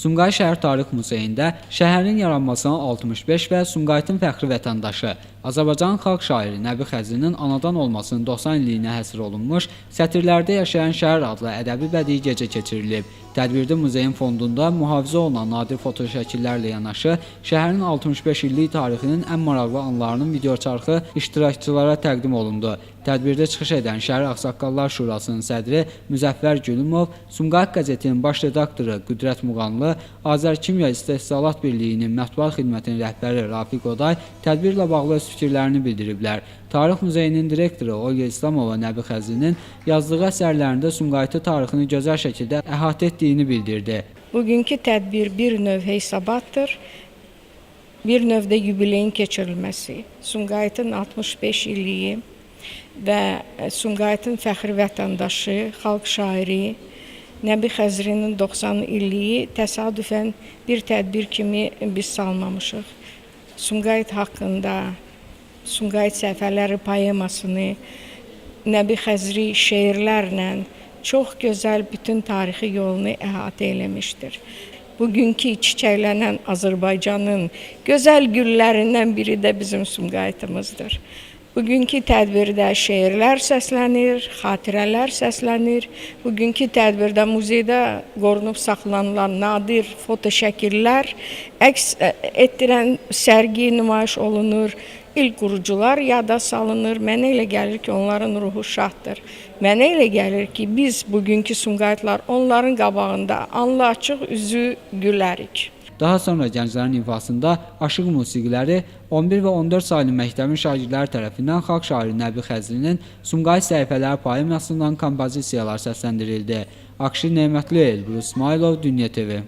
Sumqayıt Şəhər Tarix Muzeyində şəhərin yaranmasına 65 və Sumqayıtın fəxri vətəndaşı, Azərbaycan xalq şairi Nəbi Xəzrinin anadan olmasının 90 illiyinə həsr olunmuş Sətirlərdə yaşayan şəhər adlı ədəbi bədii gecə keçirilib. Tədbirdə muzeyin fondunda mühafizə olunan nadir fotoşəkillərlə yanaşı, şəhərin 65 illik tarixinin ən maraqlı anlarının videoçarxı iştirakçılara təqdim olundu. Tədbirdə çıxış edən Şəhər Ağsaqqallar Şurasının sədri Müzəffər Gülümov, Sumqayıt qəzetinin baş redaktoru Qüdrət Muğanlı, Azərkimya İstehsalat Birliyinin mətbuat xidmətinin rəhbəri Rafiq Oday tədbirlə bağlı öz fikirlərini bildiriblər. Tarix Muzeyinin direktoru Olga İslamova Nəbi Xəzrinin yazdığı əsərlərində Sumqayıtı tarixini gözəl şəkildə əhatə etdiyini bildirdi. Bugünkü tədbir bir növ hesabattır. Bir növdə yubileyin keçirilməsi, Sumqayıtın 65 illiyi və Sumqayıtın fəxri vətəndaşı, xalq şairi Nəbi Xəzrinin 90 illiyi təsadüfən bir tədbir kimi biz salmamışıq. Sumqayıt haqqında Sumqayıt səhifələri poemasını Nəbi Xəzri şeirlərlə çok güzel bütün tarihi yolunu ehate eylemiştir. Bugünkü çiçeklenen Azerbaycan'ın güzel güllerinden biri de bizim Sumgayıt'ımızdır. Bugünkü tədbirdə şeirlər səslənir, xatirələr səslənir. Bugünkü tədbirdə muzeydə qorunub saxlanılan nadir fotoşəkillər əks etdirən sərgi nümayiş olunur. İlk qurucular yada salınır. Mənə elə gəlir ki, onların ruhu şaddır. Mənə elə gəlir ki, biz bugünkü Sumqayıtlar onların qabağında anlı açıq üzü gülərik. Daha sonra gənclərin ifasında aşıq musiqiləri 11 və 14 saylı məktəbin şagirdləri tərəfindən xalq şairi Nəbi Xəzrinin Sumqayıt səhifələri poemasından kompozisiyalar səsləndirildi. Akşin Nemətliyev, Bruce İsmailov, Dünya TV.